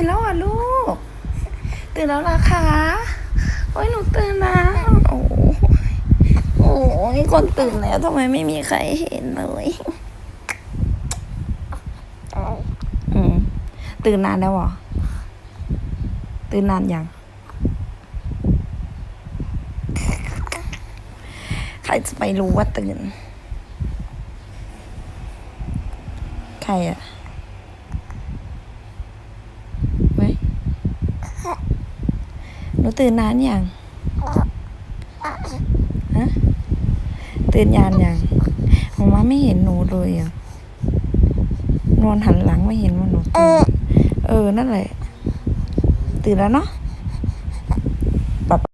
ื่นแล้วอะลูก ตื่นแล้วล่ะคะโอ้ยหนูตื่นแล้วโอ้ยโอ้ยคนตื่นแล้วทำไมไม่มีใครเห็นเลยอืมตื่นนานแล้วหรอตื่นนานยังใครจะไปรู้ว่าตื่น ใครอะไว้ห นูตื่นนานยังฮะตื่นยานยังผมว่าไม่เห็นหนูเลยอะนอนหันหลังไม่เห็นว่าหนูตื่นเออนั่นแหละตื่นแล้วเนาะ